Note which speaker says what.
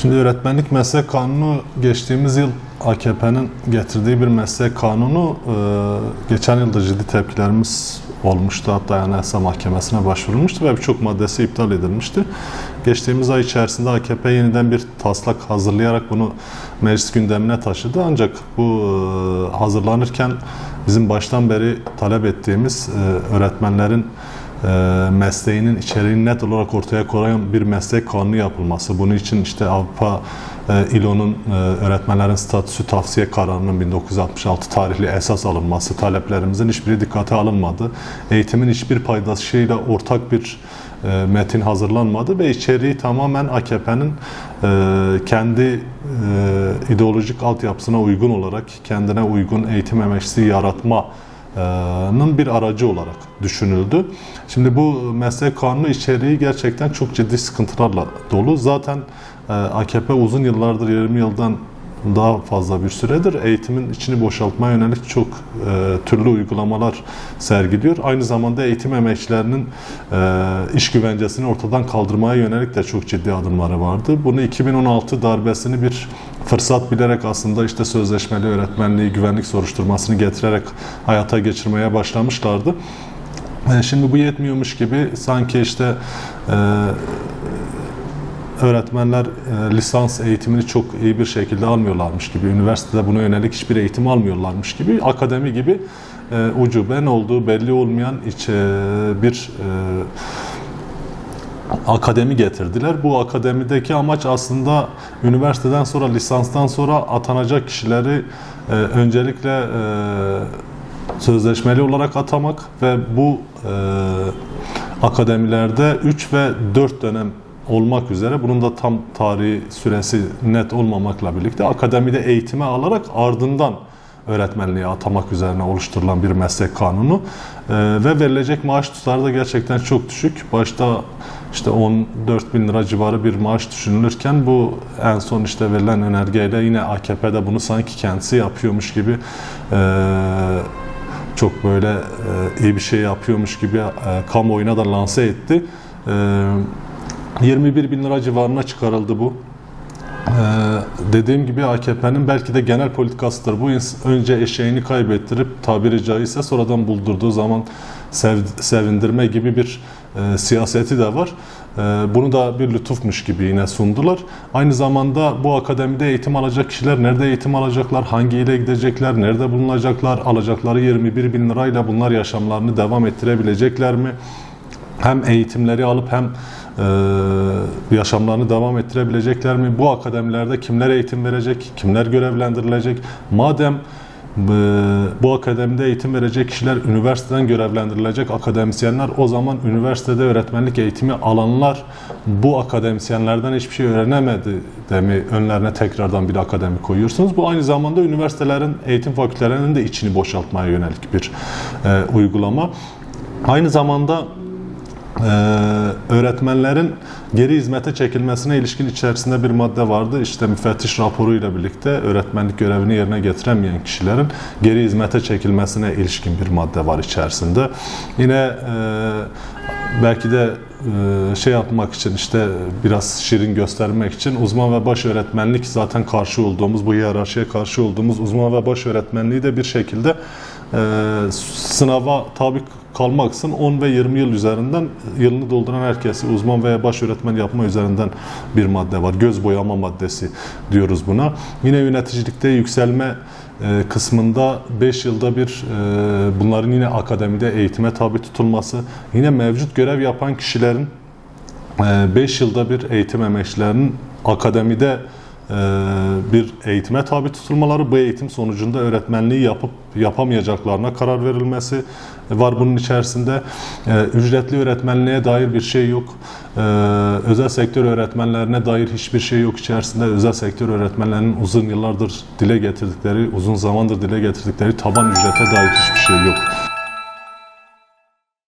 Speaker 1: Şimdi öğretmenlik meslek kanunu geçtiğimiz yıl AKP'nin getirdiği bir meslek kanunu e, geçen yılda ciddi tepkilerimiz olmuştu. Hatta Anayasa Mahkemesi'ne başvurulmuştu ve birçok maddesi iptal edilmişti. Geçtiğimiz ay içerisinde AKP yeniden bir taslak hazırlayarak bunu meclis gündemine taşıdı. Ancak bu e, hazırlanırken bizim baştan beri talep ettiğimiz e, öğretmenlerin mesleğinin içeriğini net olarak ortaya koyan bir meslek kanunu yapılması. Bunun için işte Avrupa e, İLO'nun e, öğretmenlerin statüsü tavsiye kararının 1966 tarihli esas alınması, taleplerimizin hiçbiri dikkate alınmadı. Eğitimin hiçbir paydaşıyla ortak bir e, metin hazırlanmadı ve içeriği tamamen AKP'nin e, kendi e, ideolojik altyapısına uygun olarak kendine uygun eğitim emeçsi yaratma nın bir aracı olarak düşünüldü. Şimdi bu meslek kanunu içeriği gerçekten çok ciddi sıkıntılarla dolu. Zaten AKP uzun yıllardır 20 yıldan daha fazla bir süredir eğitimin içini boşaltmaya yönelik çok e, türlü uygulamalar sergiliyor. Aynı zamanda eğitim emekçilerinin e, iş güvencesini ortadan kaldırmaya yönelik de çok ciddi adımları vardı. Bunu 2016 darbesini bir fırsat bilerek aslında işte sözleşmeli öğretmenliği, güvenlik soruşturmasını getirerek hayata geçirmeye başlamışlardı. E, Şimdi bu yetmiyormuş gibi sanki işte e, öğretmenler e, lisans eğitimini çok iyi bir şekilde almıyorlarmış gibi, üniversitede buna yönelik hiçbir eğitim almıyorlarmış gibi, akademi gibi e, ucuben olduğu belli olmayan iç, bir e, akademi getirdiler. Bu akademideki amaç aslında üniversiteden sonra, lisanstan sonra atanacak kişileri e, öncelikle e, sözleşmeli olarak atamak ve bu e, akademilerde 3 ve 4 dönem olmak üzere bunun da tam tarihi süresi net olmamakla birlikte akademide eğitime alarak ardından öğretmenliğe atamak üzerine oluşturulan bir meslek kanunu Ee, ve verilecek maaş tutarı da gerçekten çok düşük. Başta işte 14 bin lira civarı bir maaş düşünülürken bu en son işte verilen önergeyle yine AKP'de bunu sanki kendisi yapıyormuş gibi ee, çok böyle e, iyi bir şey yapıyormuş gibi e, kamuoyuna da lanse etti. E, 21 bin lira civarına çıkarıldı bu. Ee, dediğim gibi AKP'nin belki de genel politikasıdır. Bu önce eşeğini kaybettirip tabiri caizse sonradan buldurduğu zaman sev- sevindirme gibi bir e, siyaseti de var. E, bunu da bir lütufmuş gibi yine sundular. Aynı zamanda bu akademide eğitim alacak kişiler nerede eğitim alacaklar, hangi ile gidecekler, nerede bulunacaklar, alacakları 21 bin lirayla bunlar yaşamlarını devam ettirebilecekler mi? hem eğitimleri alıp hem e, yaşamlarını devam ettirebilecekler mi? Bu akademilerde kimler eğitim verecek, kimler görevlendirilecek? Madem e, bu akademide eğitim verecek kişiler üniversiteden görevlendirilecek akademisyenler o zaman üniversitede öğretmenlik eğitimi alanlar bu akademisyenlerden hiçbir şey öğrenemedi de mi önlerine tekrardan bir akademi koyuyorsunuz. Bu aynı zamanda üniversitelerin eğitim fakültelerinin de içini boşaltmaya yönelik bir e, uygulama. Aynı zamanda ee, öğretmenlerin geri hizmete çekilmesine ilişkin içerisinde bir madde vardı. İşte müfettiş raporuyla birlikte öğretmenlik görevini yerine getiremeyen kişilerin geri hizmete çekilmesine ilişkin bir madde var içerisinde. Yine e, belki de e, şey yapmak için işte biraz şirin göstermek için uzman ve baş öğretmenlik zaten karşı olduğumuz bu hiyerarşiye karşı olduğumuz uzman ve baş öğretmenliği de bir şekilde sınava tabi kalmaksın 10 ve 20 yıl üzerinden yılını dolduran herkesi uzman veya baş öğretmen yapma üzerinden bir madde var. Göz boyama maddesi diyoruz buna. Yine yöneticilikte yükselme e, kısmında 5 yılda bir e, bunların yine akademide eğitime tabi tutulması, yine mevcut görev yapan kişilerin 5 yılda bir eğitim emekçilerinin akademide e, bir eğitime tabi tutulmaları, bu eğitim sonucunda öğretmenliği yapıp yapamayacaklarına karar verilmesi var bunun içerisinde. E, Ücretli öğretmenliğe dair bir şey yok. E, Özel sektör öğretmenlerine dair hiçbir şey yok içerisinde. Özel sektör öğretmenlerinin uzun yıllardır dile getirdikleri, uzun zamandır dile getirdikleri taban ücrete dair hiçbir şey yok.